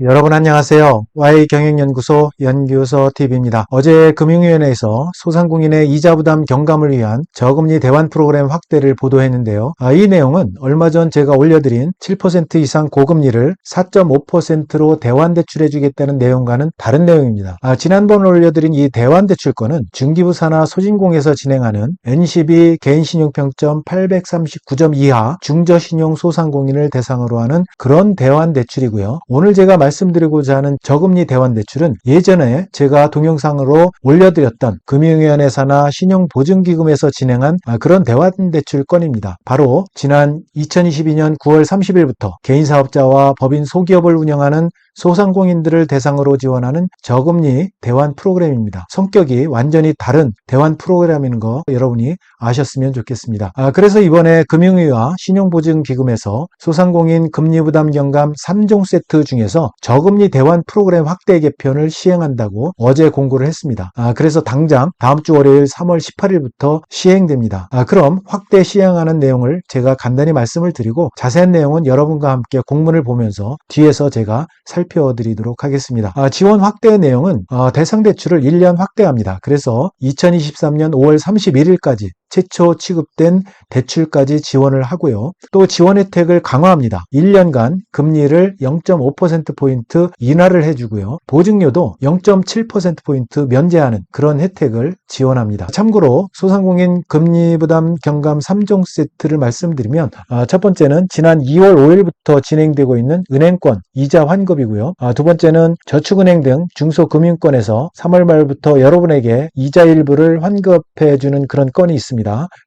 여러분 안녕하세요. Y경영연구소 연구소 TV입니다. 어제 금융위원회에서 소상공인의 이자 부담 경감을 위한 저금리 대환 프로그램 확대를 보도했는데요. 아, 이 내용은 얼마 전 제가 올려드린 7% 이상 고금리를 4.5%로 대환 대출해 주겠다는 내용과는 다른 내용입니다. 아, 지난번 올려드린 이 대환 대출권은 중기부 산하 소진공에서 진행하는 NCB 개인신용평점 839점 이하 중저신용 소상공인을 대상으로 하는 그런 대환 대출이고요. 오늘 제가 말 씀드리고자 하는 저금리 대환 대출은 예전에 제가 동영상으로 올려드렸던 금융위원회 산하 신용보증기금에서 진행한 아, 그런 대환 대출 건입니다. 바로 지난 2022년 9월 30일부터 개인사업자와 법인 소기업을 운영하는 소상공인들을 대상으로 지원하는 저금리 대환 프로그램입니다. 성격이 완전히 다른 대환 프로그램인 거 여러분이 아셨으면 좋겠습니다. 아, 그래서 이번에 금융위와 신용보증기금에서 소상공인 금리 부담 경감 3종 세트 중에서 저금리 대환 프로그램 확대 개편을 시행한다고 어제 공고를 했습니다. 아, 그래서 당장 다음 주 월요일 3월 18일부터 시행됩니다. 아, 그럼 확대 시행하는 내용을 제가 간단히 말씀을 드리고 자세한 내용은 여러분과 함께 공문을 보면서 뒤에서 제가 살펴 드리도록 하겠습니다. 아, 지원 확대 내용은 어, 대상 대출을 1년 확대합니다. 그래서 2023년 5월 31일까지 최초 취급된 대출까지 지원을 하고요. 또 지원 혜택을 강화합니다. 1년간 금리를 0.5%포인트 인하를 해주고요. 보증료도 0.7%포인트 면제하는 그런 혜택을 지원합니다. 참고로 소상공인 금리 부담 경감 3종 세트를 말씀드리면 아, 첫 번째는 지난 2월 5일부터 진행되고 있는 은행권 이자 환급이고요. 아, 두 번째는 저축은행 등 중소금융권에서 3월 말부터 여러분에게 이자 일부를 환급해주는 그런 건이 있습니다.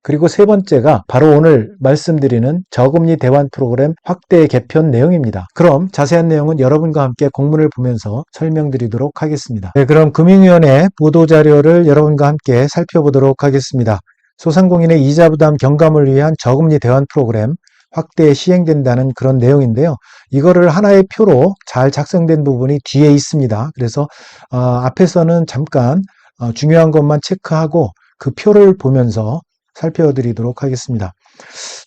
그리고 세 번째가 바로 오늘 말씀드리는 저금리 대환 프로그램 확대 개편 내용입니다. 그럼 자세한 내용은 여러분과 함께 공문을 보면서 설명드리도록 하겠습니다. 네, 그럼 금융위원회 보도자료를 여러분과 함께 살펴보도록 하겠습니다. 소상공인의 이자 부담 경감을 위한 저금리 대환 프로그램 확대 시행된다는 그런 내용인데요. 이거를 하나의 표로 잘 작성된 부분이 뒤에 있습니다. 그래서 어, 앞에서는 잠깐 어, 중요한 것만 체크하고 그 표를 보면서 살펴드리도록 하겠습니다.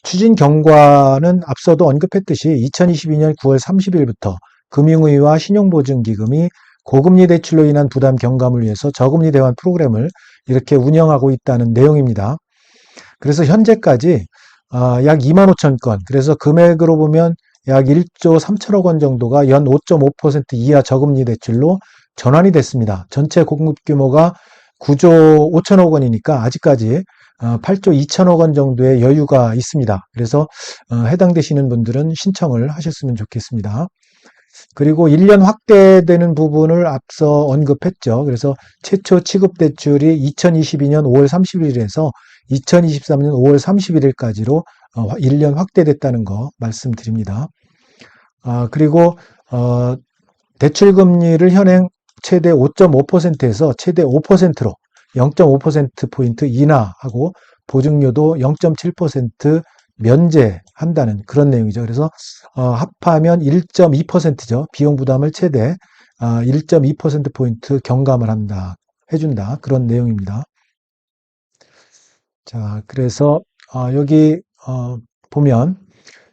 추진 경과는 앞서도 언급했듯이 2022년 9월 30일부터 금융의와 신용보증기금이 고금리 대출로 인한 부담 경감을 위해서 저금리 대환 프로그램을 이렇게 운영하고 있다는 내용입니다. 그래서 현재까지 어, 약 2만 5천 건, 그래서 금액으로 보면 약 1조 3천억 원 정도가 연 5.5% 이하 저금리 대출로 전환이 됐습니다. 전체 공급 규모가 9조 5천억 원이니까 아직까지 8조 2천억 원 정도의 여유가 있습니다. 그래서 어, 해당되시는 분들은 신청을 하셨으면 좋겠습니다. 그리고 1년 확대되는 부분을 앞서 언급했죠. 그래서 최초 취급 대출이 2022년 5월 30일에서 2023년 5월 31일까지로 1년 확대됐다는 거 말씀드립니다. 아, 그리고 어, 대출 금리를 현행 최대 5.5%에서 최대 5%로 0.5%포인트 인하하고 보증료도 0.7% 면제한다는 그런 내용이죠. 그래서 어, 합하면 1.2%죠. 비용 부담을 최대 어, 1.2%포인트 경감을 한다, 해준다. 그런 내용입니다. 자, 그래서 어, 여기 어, 보면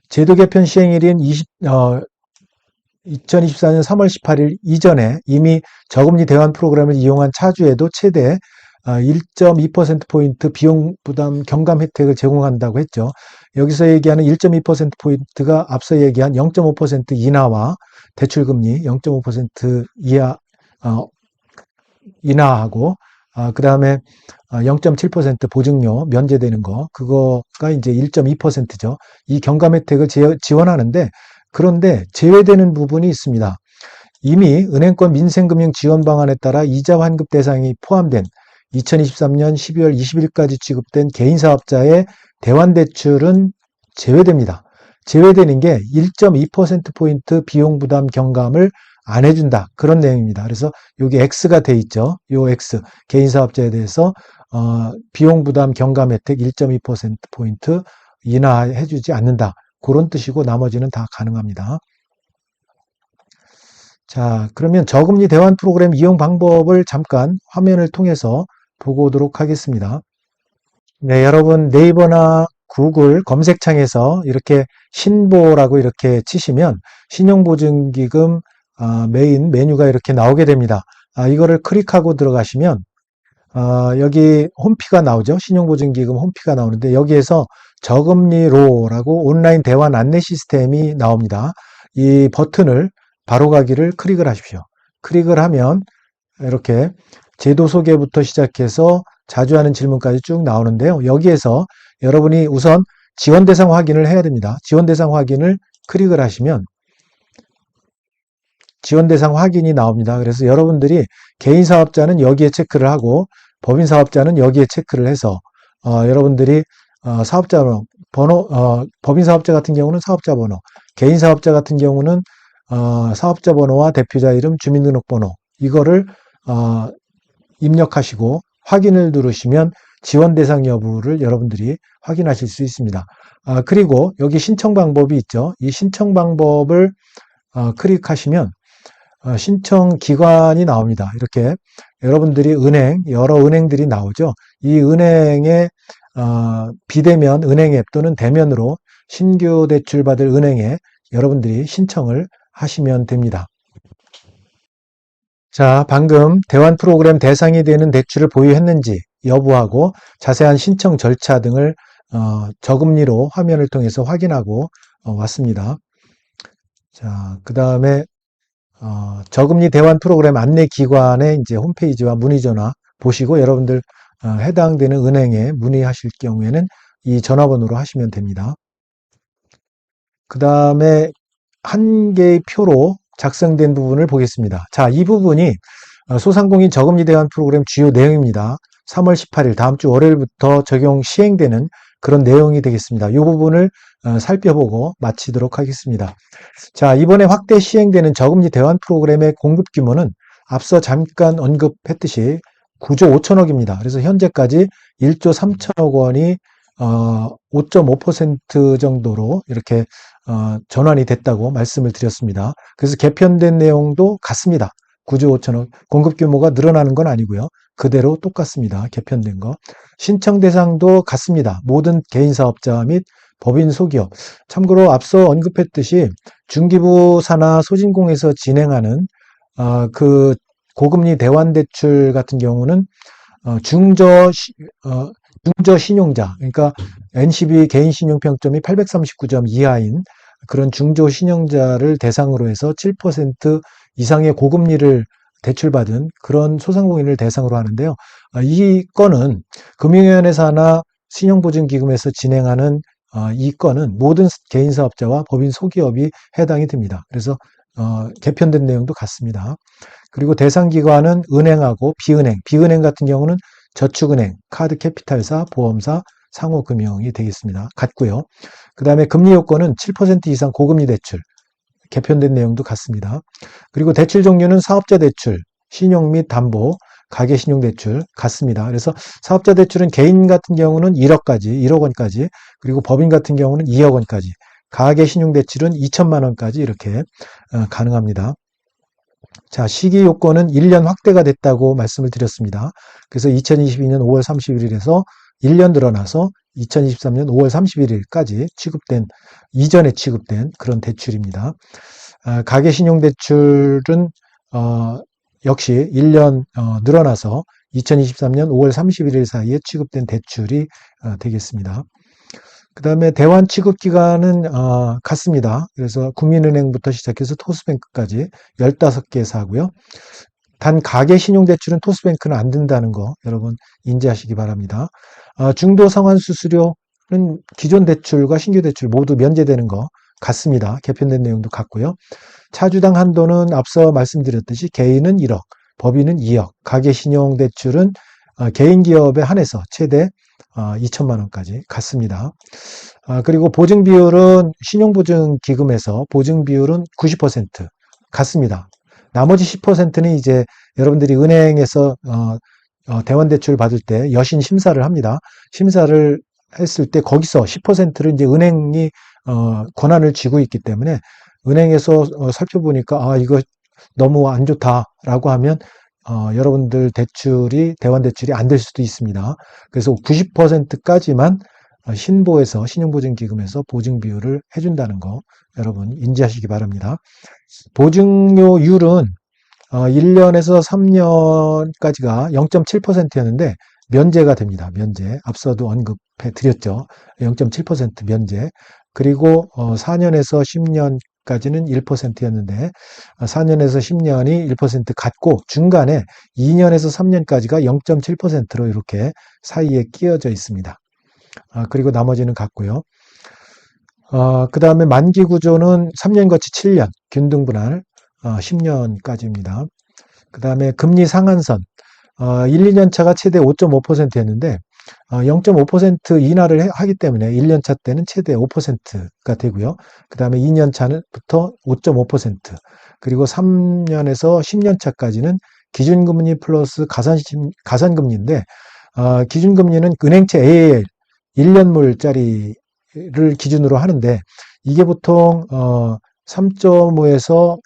제도 개편 시행일인 20, 어, 2024년 3월 18일 이전에 이미 저금리 대환 프로그램을 이용한 차주에도 최대 1.2%포인트 비용 부담 경감 혜택을 제공한다고 했죠. 여기서 얘기하는 1.2%포인트가 앞서 얘기한 0.5% 인하와 대출금리 0.5% 이하, 어, 인하하고, 아, 그 다음에 0.7% 보증료 면제되는 거, 그거가 이제 1.2%죠. 이 경감 혜택을 지원하는데, 그런데 제외되는 부분이 있습니다. 이미 은행권 민생금융 지원 방안에 따라 이자 환급 대상이 포함된 2023년 12월 20일까지 취급된 개인사업자의 대환대출은 제외됩니다. 제외되는 게 1.2%포인트 비용 부담 경감을 안 해준다. 그런 내용입니다. 그래서 여기 X가 돼 있죠. 요 X. 개인사업자에 대해서, 어, 비용 부담 경감 혜택 1.2%포인트 인하해주지 않는다. 그런 뜻이고 나머지는 다 가능합니다. 자, 그러면 저금리 대환 프로그램 이용 방법을 잠깐 화면을 통해서 보고 오도록 하겠습니다. 네, 여러분 네이버나 구글 검색창에서 이렇게 신보라고 이렇게 치시면 신용보증기금 아, 메인 메뉴가 이렇게 나오게 됩니다. 아, 이거를 클릭하고 들어가시면 아, 여기 홈피가 나오죠. 신용보증기금 홈피가 나오는데 여기에서 저금리로라고 온라인 대환 안내 시스템이 나옵니다. 이 버튼을 바로 가기를 클릭을 하십시오. 클릭을 하면 이렇게 제도 소개부터 시작해서 자주 하는 질문까지 쭉 나오는데요. 여기에서 여러분이 우선 지원 대상 확인을 해야 됩니다. 지원 대상 확인을 클릭을 하시면 지원 대상 확인이 나옵니다. 그래서 여러분들이 개인 사업자는 여기에 체크를 하고 법인 사업자는 여기에 체크를 해서 어, 여러분들이 어, 사업자 번호 어, 법인 사업자 같은 경우는 사업자 번호, 개인 사업자 같은 경우는 어, 사업자 번호와 대표자 이름, 주민등록번호 이거를 어, 입력하시고 확인을 누르시면 지원 대상 여부를 여러분들이 확인하실 수 있습니다. 아, 그리고 여기 신청 방법이 있죠. 이 신청 방법을 어, 클릭하시면 어, 신청 기관이 나옵니다. 이렇게 여러분들이 은행, 여러 은행들이 나오죠. 이 은행에 어, 비대면 은행 앱 또는 대면으로 신규 대출 받을 은행에 여러분들이 신청을 하시면 됩니다. 자, 방금 대환 프로그램 대상이 되는 대출을 보유했는지 여부하고 자세한 신청 절차 등을 어, 저금리로 화면을 통해서 확인하고 어, 왔습니다. 자, 그 다음에 어, 저금리 대환 프로그램 안내 기관의 이제 홈페이지와 문의 전화 보시고 여러분들 어, 해당되는 은행에 문의하실 경우에는 이 전화번호로 하시면 됩니다. 그 다음에 한 개의 표로 작성된 부분을 보겠습니다. 자, 이 부분이 어, 소상공인 저금리 대환 프로그램 주요 내용입니다. 3월 18일 다음 주 월요일부터 적용 시행되는 그런 내용이 되겠습니다. 이 부분을 어, 살펴보고 마치도록 하겠습니다. 자, 이번에 확대 시행되는 저금리 대환 프로그램의 공급 규모는 앞서 잠깐 언급했듯이 9조 5천억입니다. 그래서 현재까지 1조 3천억 원이 어, 5.5% 정도로 이렇게 어, 전환이 됐다고 말씀을 드렸습니다. 그래서 개편된 내용도 같습니다. 9조 5천억 공급 규모가 늘어나는 건 아니고요. 그대로 똑같습니다. 개편된 거. 신청 대상도 같습니다. 모든 개인 사업자 및 법인 소기업. 참고로 앞서 언급했듯이 중기부 산하 소진공에서 진행하는 어, 그 고금리 대환 대출 같은 경우는 어, 중저 시, 어, 중저 신용자 그러니까 NCB 개인 신용 평점이 839점 이하인 그런 중저 신용자를 대상으로 해서 7% 이상의 고금리를 대출받은 그런 소상공인을 대상으로 하는데요. 아, 이 건은 금융위원회 산하 신용보증기금에서 진행하는 어, 이 건은 모든 개인 사업자와 법인 소기업이 해당이 됩니다. 그래서 어, 개편된 내용도 같습니다. 그리고 대상 기관은 은행하고 비은행, 비은행 같은 경우는 저축은행, 카드 캐피탈사, 보험사, 상호금융이 되겠습니다. 같고요. 그 다음에 금리 요건은 7% 이상 고금리 대출, 개편된 내용도 같습니다. 그리고 대출 종류는 사업자 대출, 신용 및 담보, 가계 신용 대출 같습니다. 그래서 사업자 대출은 개인 같은 경우는 1억까지, 1억 원까지, 그리고 법인 같은 경우는 2억 원까지, 가계 신용 대출은 2천만 원까지 이렇게 어, 가능합니다. 자, 시기 요건은 1년 확대가 됐다고 말씀을 드렸습니다. 그래서 2022년 5월 31일에서 1년 늘어나서 2023년 5월 31일까지 취급된 이전에 취급된 그런 대출입니다. 아, 가계신용대출은 어, 역시 1년 어, 늘어나서 2023년 5월 31일 사이에 취급된 대출이 어, 되겠습니다. 그 다음에 대환 취급 기간은 어, 같습니다. 그래서 국민은행부터 시작해서 토스뱅크까지 15개 사고요. 단 가계 신용대출은 토스뱅크는 안 된다는 거 여러분 인지하시기 바랍니다. 어, 중도 상환 수수료는 기존 대출과 신규 대출 모두 면제되는 거 같습니다. 개편된 내용도 같고요. 차주당 한도는 앞서 말씀드렸듯이 개인은 1억, 법인은 2억, 가계 신용 대출은 어, 개인 기업에 한해서 최대 2천만 어, 원까지 갔습니다. 아, 그리고 보증 비율은 신용보증 기금에서 보증 비율은 90% 같습니다. 나머지 10%는 이제 여러분들이 은행에서 어, 대환 대출 받을 때 여신 심사를 합니다. 심사를 했을 때 거기서 10%를 이제 은행이 권한을 쥐고 있기 때문에 은행에서 살펴보니까 아 이거 너무 안 좋다라고 하면 어, 여러분들 대출이 대환 대출이 안 될 수도 있습니다. 그래서 90%까지만 어, 신보에서 신용보증기금에서 보증 비율을 해준다는 거 여러분 인지하시기 바랍니다. 보증료율은 1년에서 3년까지가 0.7%였는데 면제가 됩니다. 면제. 앞서도 언급해 드렸죠. 0.7% 면제. 그리고 4년에서 10년 까지는 1%였는데 4년에서 10년이 1% 같고 중간에 2년에서 3년까지가 0.7%로 이렇게 사이에 끼어져 있습니다. 아, 그리고 나머지는 같고요. 그 다음에 만기 구조는 3년 거치 7년, 균등 분할 10년까지입니다. 그 다음에 금리 상한선, 1, 2년 차가 최대 5.5%였는데 0.5% 인하를 하기 때문에 1년 차 때는 최대 5%가 되고요. 그 다음에 2년 차부터 5.5% 그리고 3년에서 10년 차까지는 기준금리 플러스 가산, 가산금리인데 어, 기준금리는 은행채 AAL 1년물짜리를 기준으로 하는데 이게 보통 어, 3.5에서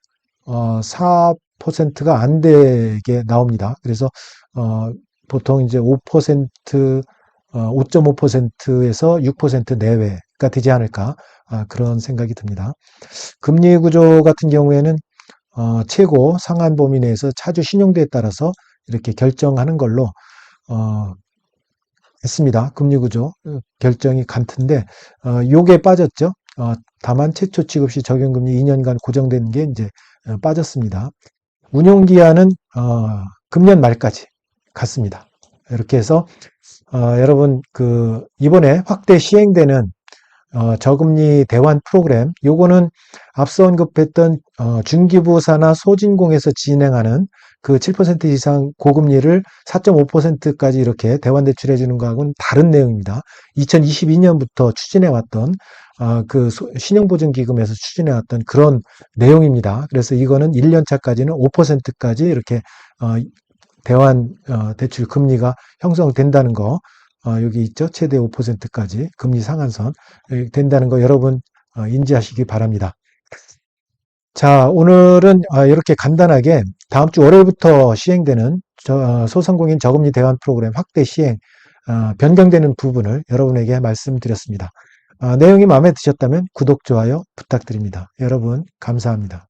어, 4%가 안 되게 나옵니다. 그래서 어, 보통 이제 5% 어, 5.5%에서 6% 내외가 되지 않을까 아, 그런 생각이 듭니다. 금리 구조 같은 경우에는 어, 최고 상한 범위 내에서 차주 신용도에 따라서 이렇게 결정하는 걸로 어, 했습니다. 금리 구조 어, 결정이 같은데 어, 요게 빠졌죠. 어, 다만 최초 취급 시 적용금리 2년간 고정되는 게 이제 어, 빠졌습니다. 운용 기한은 어, 금년 말까지 갔습니다. 이렇게 해서 어, 여러분 그 이번에 확대 시행되는 어, 저금리 대환 프로그램 요거는 앞서 언급했던 어, 중기부사나 소진공에서 진행하는 그 7% 이상 고금리를 4.5%까지 이렇게 대환 대출해 주는 거하고는 다른 내용입니다. 2022년부터 추진해 왔던 어, 그 신용보증기금에서 추진해 왔던 그런 내용입니다. 그래서 이거는 1년 차까지는 5%까지 이렇게 어, 대환 어, 대출 금리가 형성된다는 거 어, 여기 있죠. 최대 5%까지 금리 상한선 된다는 거 여러분 어, 인지하시기 바랍니다. 자, 오늘은 어, 이렇게 간단하게 다음 주 월요일부터 시행되는 어, 소상공인 저금리 대환 프로그램 확대 시행 어, 변경되는 부분을 여러분에게 말씀드렸습니다. 내용이 마음에 드셨다면 구독, 좋아요 부탁드립니다. 여러분 감사합니다.